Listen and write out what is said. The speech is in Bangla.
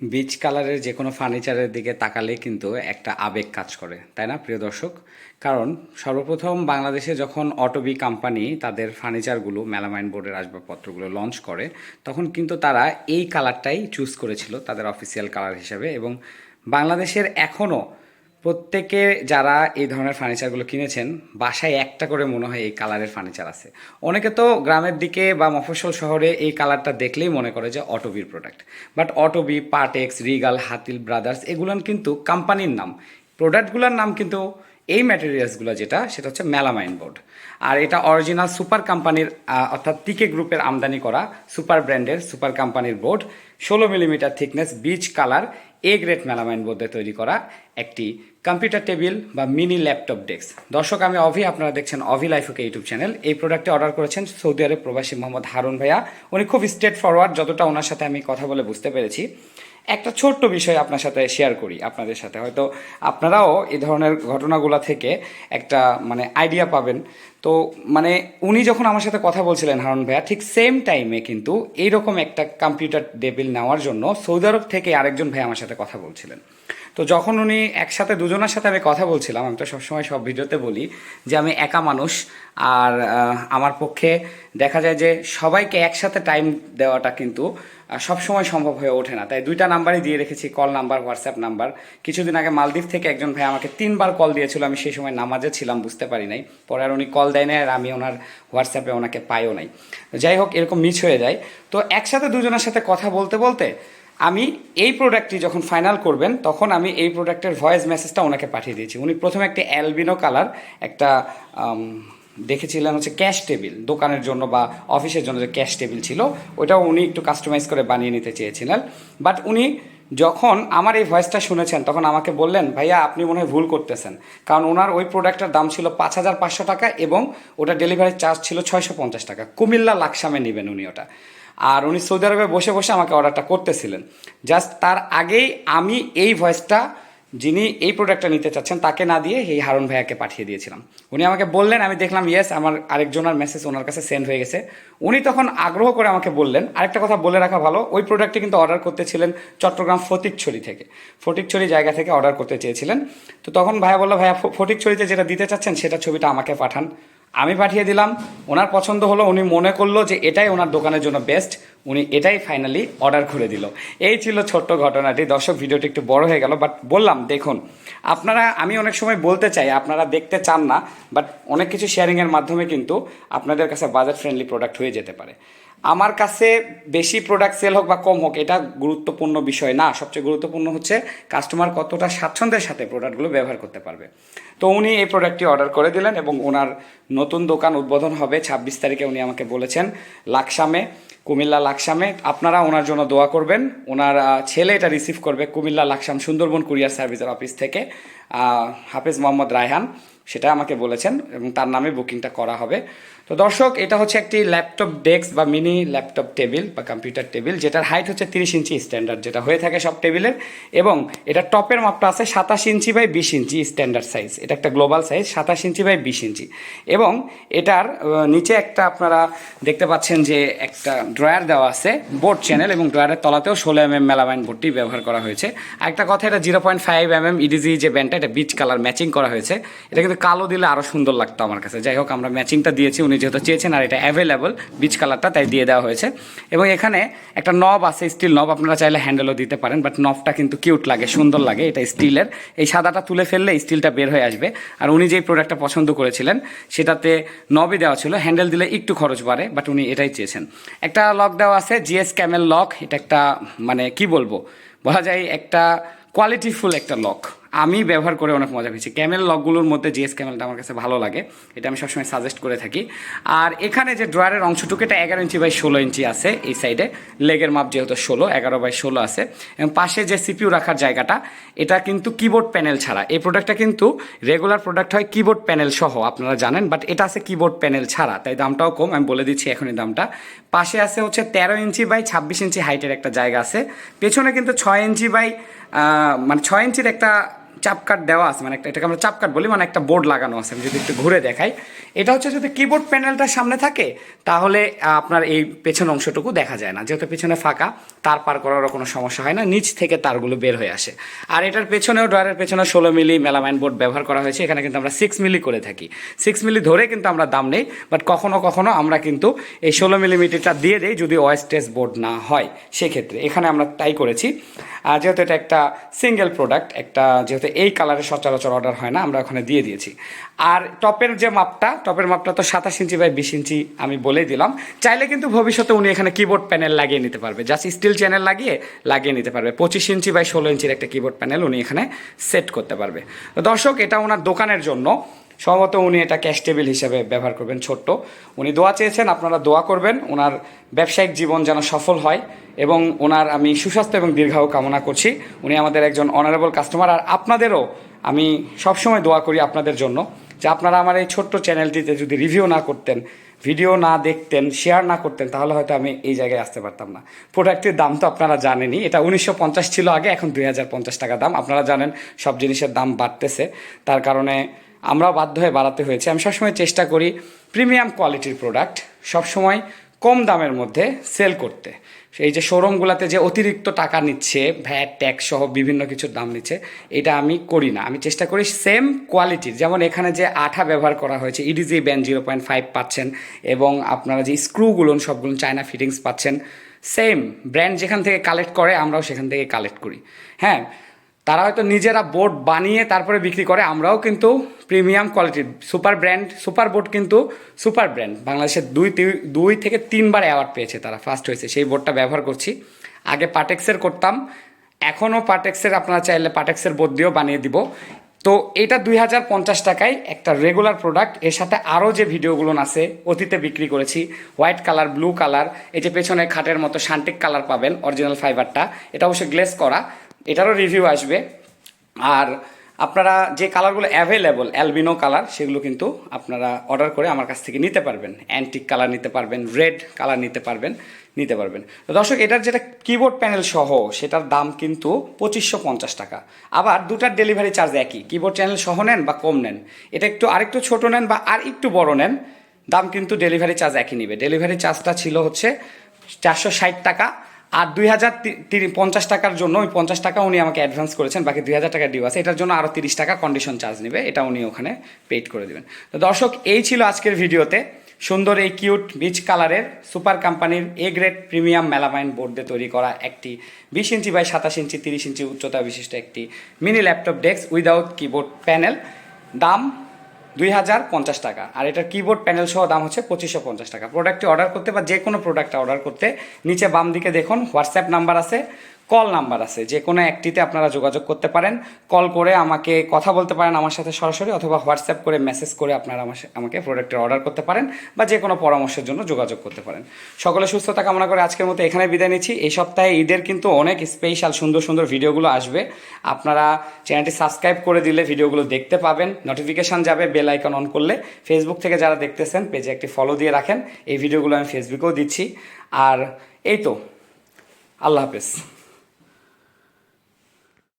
বিচ কালারের যে কোনো ফার্নিচারের দিকে তাকালে কিন্তু একটা আবেগ কাজ করে, তাই না, প্রিয় দর্শক? কারণ সর্বপ্রথম বাংলাদেশে যখন অটোবি কোম্পানি তাদের ফার্নিচারগুলো মেলামাইন বোর্ডের আসবাবপত্রগুলো লঞ্চ করে, তখন কিন্তু তারা এই কালারটাই চুজ করেছিল তাদের অফিসিয়াল কালার হিসেবে এবং বাংলাদেশের এখনও প্রত্যেকে যারা এই ধরনের ফার্নিচারগুলো কিনেছেন, বাসায় একটা করে মনে হয় এই কালারের ফার্নিচার আছে। অনেকে তো গ্রামের দিকে বা মফস্বল শহরে এই কালারটা দেখলেই মনে করে যে অটোবির product but Otobi Partex Regal Hatil brothers এগুলো কিন্তু কোম্পানির নাম। প্রোডাক্টগুলোর নাম কিন্তু এই ম্যাটেরিয়ালসগুলো যেটা, সেটা হচ্ছে মেলামাইন বোর্ড আর এটা অরিজিনাল সুপার কোম্পানির অর্থাৎ টিকে গ্রুপের আমদানি করা সুপার ব্র্যান্ডের সুপার কোম্পানির বোর্ড ষোলো millimetre thickness beech colour A grade melamine বোর্ডে তৈরি করা একটি কম্পিউটার টেবিল বা মিনি ল্যাপটপ ডেস্ক দর্শক, আমি অভি, আপনারা দেখছেন অভি লাইফকে ইউটিউব চ্যানেল এই প্রোডাক্টটি অর্ডার করেছেন সৌদি আরব প্রবাসী মোহাম্মদ হারুন ভাইয়া। উনি খুব স্ট্রেট ফরওয়ার্ড যতটা ওনার সাথে আমি কথা বলে বুঝতে পেরেছি। একটা ছোট্ট বিষয় আপনার সাথে শেয়ার করি, আপনাদের সাথে। হয়তো আপনারাও এই ধরনের ঘটনাগুলো থেকে একটা মানে আইডিয়া পাবেন। তো মানে উনি যখন আমার সাথে কথা বলছিলেন, হারুন ভাইয়া, ঠিক সেম টাইমে কিন্তু এইরকম একটা কম্পিউটার ডেবিল নেওয়ার জন্য সৌদি আরব থেকে আরেকজন ভাই আমার সাথে কথা বলছিলেন। তো যখন উনি একসাথে দুজনের সাথে আমি কথা বলছিলাম, আমি তো সবসময় সব ভিডিওতে বলি যে আমি একা মানুষ আর আমার পক্ষে দেখা যায় যে সবাইকে একসাথে টাইম দেওয়াটা কিন্তু সবসময় সম্ভব হয়ে ওঠে না। তাই দুইটা নাম্বারই দিয়ে রেখেছি কল নাম্বার হোয়াটসঅ্যাপ নাম্বার কিছুদিন আগে মালদ্বীপ থেকে একজন ভাই আমাকে তিনবার কল দিয়েছিল, আমি সেই সময় নামাজে ছিলাম, বুঝতে পারি নাই। পরে আর উনি কল দেয় নাই আর আমি ওনার হোয়াটসঅ্যাপে ওনাকে পাইও নাই। যাই হোক, এরকম মিস হয়ে যায়। তো একসাথে দুজনের সাথে কথা বলতে বলতে আমি এই প্রোডাক্টটি যখন ফাইনাল করবেন, তখন আমি এই প্রোডাক্টের ভয়েস মেসেজটা ওনাকে পাঠিয়ে দিয়েছি। উনি প্রথমে একটি অ্যালবিনো কালার একটা দেখেছিলেন হচ্ছে ক্যাশ টেবিল দোকানের জন্য বা অফিসের জন্য যে ক্যাশ টেবিল ছিল ওটাও উনি একটু কাস্টমাইজ করে বানিয়ে নিতে চেয়েছিলেন। বাট উনি যখন আমার এই ভয়েসটা শুনেছেন, তখন আমাকে বললেন, ভাইয়া, আপনি মনে হয় ভুল করতেছেন। কারণ ওনার ওই প্রোডাক্টটার দাম ছিল পাঁচ হাজার পাঁচশো টাকা এবং ওটা ডেলিভারি চার্জ ছিল ছয়শো পঞ্চাশ টাকা। কুমিল্লা লাকসামে নেবেন উনি ওটা। আর উনি সৌদি আরবে বসে বসে আমাকে অর্ডারটা করতেছিলেন। জাস্ট তার আগেই আমি এই ভয়েসটা যিনি এই প্রোডাক্টটা নিতে চাচ্ছেন, তাকে না দিয়ে এই হারুন ভাইয়াকে পাঠিয়ে দিয়েছিলাম। উনি আমাকে বললেন, আমি দেখলাম ইয়েস আমার আরেকজনের মেসেজ ওনার কাছে সেন্ড হয়ে গেছে। উনি তখন আগ্রহ করে আমাকে বললেন, আরেকটা কথা বলে রাখা ভালো, ওই প্রোডাক্টটি কিন্তু অর্ডার করতেছিলেন চট্টগ্রাম ফটিকছড়ি থেকে। ফটিকছড়ি জায়গা থেকে অর্ডার করতে চেয়েছিলেন। তো তখন ভাইয়া বলল, ভাইয়া ফটিকছড়িতে যেটা দিতে চাচ্ছেন, সেটা ছবিটা আমাকে পাঠান। আমি পাঠিয়ে দিলাম। ওনার পছন্দ হলো, উনি মনে করল যে এটাই ওনার দোকানের জন্য বেস্ট উনি এটাই ফাইনালি অর্ডার করে দিল। এই ছিল ছোট্ট ঘটনাটি। দর্শক, ভিডিওটি একটু বড় হয়ে গেল বাট বললাম, দেখুন, আপনারা, আমি অনেক সময় বলতে চাই, আপনারা দেখতে চান না বাট অনেক কিছু শেয়ারিংয়ের মাধ্যমে কিন্তু আপনাদের কাছে বাজেট ফ্রেন্ডলি প্রোডাক্ট হয়ে যেতে পারে। আমার কাছে বেশি প্রোডাক্ট সেল হোক বা কম হোক, এটা গুরুত্বপূর্ণ বিষয় না। সবচেয়ে গুরুত্বপূর্ণ হচ্ছে কাস্টমার কতটা স্বাচ্ছন্দ্যের সাথে প্রোডাক্টগুলো ব্যবহার করতে পারবে। তো উনি এই প্রোডাক্টটি অর্ডার করে দিলেন এবং ওনার নতুন দোকান উদ্বোধন হবে ছাব্বিশ তারিখে উনি আমাকে বলেছেন, লাকসামে, কুমিল্লা লাকসামে। আপনারা ওনার জন্য দোয়া করবেন। ওনার ছেলে এটা রিসিভ করবে কুমিল্লা লাকসাম সুন্দরবন কুরিয়ার সার্ভিসের অফিস থেকে হাফেজ মোহাম্মদ রায়হান। সেটা আমাকে বলেছেন এবং তার নামে বুকিংটা করা হবে। তো দর্শক, এটা হচ্ছে একটি ল্যাপটপ ডেস্ক বা মিনি ল্যাপটপ টেবিল বা কম্পিউটার টেবিল, যেটার হাইট হচ্ছে তিরিশ ইঞ্চি স্ট্যান্ডার্ড, যেটা হয়ে থাকে সব টেবিলের এবং এটা টপের মাপটা আছে সাতাশ ইঞ্চি বাই বিশ ইঞ্চি স্ট্যান্ডার্ড সাইজ। এটা একটা গ্লোবাল সাইজ, সাতাশ ইঞ্চি বাই বিশ ইঞ্চি। এবং এটার নিচে একটা আপনারা দেখতে পাচ্ছেন যে একটা ড্রয়ার দেওয়া আছে, বোর্ড চ্যানেল এবং ড্রয়ারের তলাতেও ষোলো এম এম মেলামাইন বোর্ডটি ব্যবহার করা হয়েছে। আরেকটা কথা, এটা zero point five M M edge যে ব্যান্ডটা, এটা বিচ কালার ম্যাচিং করা হয়েছে। এটা কিন্তু কালো দিলে আরও সুন্দর লাগতো আমার কাছে। যাই হোক, আমরা ম্যাচিংটা দিয়েছি, উনি যেহেতু চেয়েছেন আর এটা অ্যাভেলেবল বিচ কালারটা তাই দিয়ে দেওয়া হয়েছে। এবং এখানে একটা নব আছে স্টিল নব আপনারা চাইলে হ্যান্ডেলও দিতে পারেন বাট নবটা কিন্তু কিউট লাগে, সুন্দর লাগে, এটা স্টিলের এই সাদাটা তুলে ফেললে স্টিলটা বের হয়ে আসবে। আর উনি যেই প্রোডাক্টটা পছন্দ করেছিলেন, সেটাতে নবই দেওয়া ছিল হ্যান্ডেল দিলে একটু খরচ বাড়ে বাট উনি এটাই চেয়েছেন। একটা লক দেওয়া আছে জিএস ক্যামেল লক এটা একটা মানে কি বলব? বলা যায় একটা কোয়ালিটিফুল একটা লক আমি ব্যবহার করে অনেক মজা পেয়েছি ক্যামেল লকগুলোর মধ্যে জিএস ক্যামেলটা আমার কাছে ভালো লাগে, এটা আমি সবসময় সাজেস্ট করে থাকি। আর এখানে যে ড্রয়ারের অংশটুকু, এটা এগারো ইঞ্চি বাই ষোলো ইঞ্চি আছে এই সাইডে লেগের মাপ যেহেতু ষোলো, এগারো বাই ষোলো আছে। এবং পাশে যে সিপিউ রাখার জায়গাটা, এটা কিন্তু কিবোর্ড প্যানেল ছাড়া। এই প্রোডাক্টটা কিন্তু রেগুলার প্রোডাক্ট হয় কিবোর্ড প্যানেল সহ, আপনারা জানেন বাট এটা আছে কিবোর্ড প্যানেল ছাড়া। তাই দামটাও কম, আমি বলে দিচ্ছি এখনই দামটা। পাশে আছে হচ্ছে তেরো ইঞ্চি বাই ছাব্বিশ ইঞ্চি হাইটের একটা জায়গা আছে। পেছনে কিন্তু ছয় ইঞ্চি বাই মানে ছয় ইঞ্চির একটা চাপকাট দেওয়া আছে মানে একটা এটাকে আমরা চাপকাট বলি মানে একটা বোর্ড লাগানো আছে, আমি যদি একটু ঘুরে দেখাই। এটা হচ্ছে যদি কিবোর্ড প্যানেলটা সামনে থাকে, তাহলে আপনার এই পেছন অংশটুকু দেখা যায় না। যেহেতু পেছনে ফাঁকা, তার পার করারও কোনো সমস্যা হয় না, নিচ থেকে তারগুলো বের হয়ে আসে। আর এটার পেছনেও, ড্রয়ারের পেছনে ষোলো মিলি মেলামাইন বোর্ড ব্যবহার করা হয়েছে, এখানে কিন্তু আমরা সিক্স মিলি করে থাকি। সিক্স মিলি ধরে কিন্তু আমরা দাম নেই বাট কখনো কখনো আমরা কিন্তু এই ষোলো মিলিমিটারটা দিয়ে দিই, যদি ওয়েস্টেজ বোর্ড না হয়, সেক্ষেত্রে। এখানে আমরা তাই করেছি। যেহেতু এটা একটা সিঙ্গেল প্রোডাক্ট একটা যেহেতু এই কালারের সচরাচর অর্ডার হয় না, আমরা ওখানে দিয়ে দিয়েছি। আর টপের যে মাপটা, টপের মাপটা তো সাতাশ ইঞ্চি বাই বিশ ইঞ্চি আমি বলেই দিলাম। চাইলে কিন্তু ভবিষ্যতে উনি এখানে কিবোর্ড প্যানেল লাগিয়ে নিতে পারবে। জাস্ট স্টিল চ্যানেল লাগিয়ে লাগিয়ে নিতে পারবে। পঁচিশ ইঞ্চি বাই ষোলো ইঞ্চির একটা কিবোর্ড প্যানেল উনি এখানে সেট করতে পারবে। দর্শক, এটা ওনার দোকানের জন্য। সম্ভবত উনি এটা ক্যাশ টেবিল হিসেবে ব্যবহার করবেন, ছোট্ট। উনি দোয়া চেয়েছেন, আপনারা দোয়া করবেন, ওনার ব্যবসায়িক জীবন যেন সফল হয় এবং ওনার আমি সুস্বাস্থ্য এবং দীর্ঘায়ু কামনা করছি। উনি আমাদের একজন অনারেবল কাস্টমার আর আপনাদেরও আমি সবসময় দোয়া করি আপনাদের জন্য যে আপনারা আমার এই ছোট্ট চ্যানেলটিতে যদি রিভিউ না করতেন ভিডিও না দেখতেন শেয়ার না করতেন, তাহলে হয়তো আমি এই জায়গায় আসতে পারতাম না। প্রোডাক্টের দাম তো আপনারা জানেনই, এটা উনিশশো পঞ্চাশ ছিল আগে, এখন দুই হাজার পঞ্চাশ টাকা দাম। আপনারা জানেন সব জিনিসের দাম বাড়তেছে। তার কারণে আমরাও বাধ্য হয়ে বাড়াতে হয়েছে। আমি সবসময় চেষ্টা করি প্রিমিয়াম কোয়ালিটির প্রোডাক্ট সবসময় কম দামের মধ্যে সেল করতে। এই যে শোরুমগুলোতে যে অতিরিক্ত টাকা নিচ্ছে ভ্যাট ট্যাক্স সহ বিভিন্ন কিছুর দাম নিচ্ছে, এটা আমি করি না। আমি চেষ্টা করি সেম কোয়ালিটির যেমন এখানে যে আঠা ব্যবহার করা হয়েছে edge band zero point five পাচ্ছেন এবং আপনারা যে স্ক্রুগুলো সবগুলো চায়না ফিটিংস পাচ্ছেন সেম ব্র্যান্ড যেখান থেকে কালেক্ট করে, আমরাও সেখান থেকে কালেক্ট করি। হ্যাঁ তারা হয়তো নিজেরা বোর্ড বানিয়ে তারপরে বিক্রি করে, আমরাও কিন্তু প্রিমিয়াম কোয়ালিটির সুপার ব্র্যান্ড, সুপার বোর্ড কিন্তু সুপার ব্র্যান্ড। বাংলাদেশের দুই দুই থেকে তিনবার অ্যাওয়ার্ড পেয়েছে তারা ফার্স্ট হয়েছে। সেই বোর্ডটা ব্যবহার করছি। আগে পাটেক্সের করতাম, এখনও পাটেক্সের আপনারা চাইলে পাটেক্সের বোর্ড দিয়েও বানিয়ে দিব। তো এটা দুই হাজার পঞ্চাশ টাকায় একটা রেগুলার প্রোডাক্টের সাথে আরও যে ভিডিওগুলো আছে, অতীতে বিক্রি করেছি হোয়াইট কালার ব্লু কালার এই যে পেছনে খাটের মতো শান্টিক কালার পাবেন অরিজিনাল ফাইবারটা এটা অবশ্যই গ্লেস করা, এটারও রিভিউ আসবে। আর আপনারা যে কালারগুলো অ্যাভেলেবল অ্যালবিনো কালার, সেগুলো কিন্তু আপনারা অর্ডার করে আমার কাছ থেকে নিতে পারবেন। অ্যান্টিক কালার নিতে পারবেন রেড কালার নিতে পারবেন নিতে পারবেন। তো দর্শক, এটার যেটা কিবোর্ড প্যানেল সহ, সেটার দাম কিন্তু পঁচিশশো পঞ্চাশ টাকা। আবার দুটার ডেলিভারি চার্জ একই। কিবোর্ড চ্যানেল সহ নেন বা কম নেন। এটা একটু আরেকটু ছোট নেন বা আর একটু বড় নেন, দাম কিন্তু ডেলিভারি চার্জ একই নেবে। ডেলিভারি চার্জটা ছিল হচ্ছে চারশো ষাট টাকা। আর দুই হাজার পঞ্চাশ টাকার জন্য ওই পঞ্চাশ টাকা উনি আমাকে অ্যাডভান্স করেছেন, বাকি দুই হাজার টাকা ডিউ আছে। এটার জন্য আরও তিরিশ টাকা কন্ডিশন চার্জ নেবে, এটা উনি ওখানে পেড করে দেবেন। তো দর্শক, এই ছিল আজকের ভিডিওতে। সুন্দর এই কিউট বিচ কালারের সুপার কোম্পানির A grade premium melamine board দিয়ে তৈরি করা একটি বিশ ইঞ্চি বাই সাতাশ ইঞ্চি, তিরিশ ইঞ্চি উচ্চতা বিশিষ্ট একটি mini laptop desk without keyboard panel দাম দুই হাজার পঞ্চাশ টাকা। আর এটার কিবোর্ড প্যানেল সহ দাম হচ্ছে পঁচিশশো পঞ্চাশ টাকা। প্রোডাক্টটি অর্ডার করতে বা যে কোনো প্রোডাক্টটা অর্ডার করতে নিচে বাম দিকে দেখুন হোয়াটসঅ্যাপ নাম্বার আছে। কল নাম্বার আছে। যে কোনো একটিতে আপনারা যোগাযোগ করতে পারেন কল করে আমাকে কথা বলতে পারেন আমার সাথে সরাসরি অথবা হোয়াটসঅ্যাপ করে মেসেজ করে আপনারা আমার আমাকে প্রোডাক্টের অর্ডার করতে পারেন বা যে কোনো পরামর্শের জন্য যোগাযোগ করতে পারেন। সকলে সুস্থতা কামনা করে আজকের মতো এখানে বিদায় নিচ্ছি। এই সপ্তাহে ঈদের কিন্তু অনেক স্পেশাল সুন্দর সুন্দর ভিডিওগুলো আসবে। আপনারা চ্যানেলটি সাবস্ক্রাইব করে দিলে ভিডিওগুলো দেখতে পাবেন। নোটিফিকেশান যাবে বেল আইকন অন করলে। ফেসবুক থেকে যারা দেখতেছেন পেজে একটি ফলো দিয়ে রাখেন। এই ভিডিওগুলো আমি ফেসবুকেও দিচ্ছি। আর এই তো, আল্লাহ হাফেজ।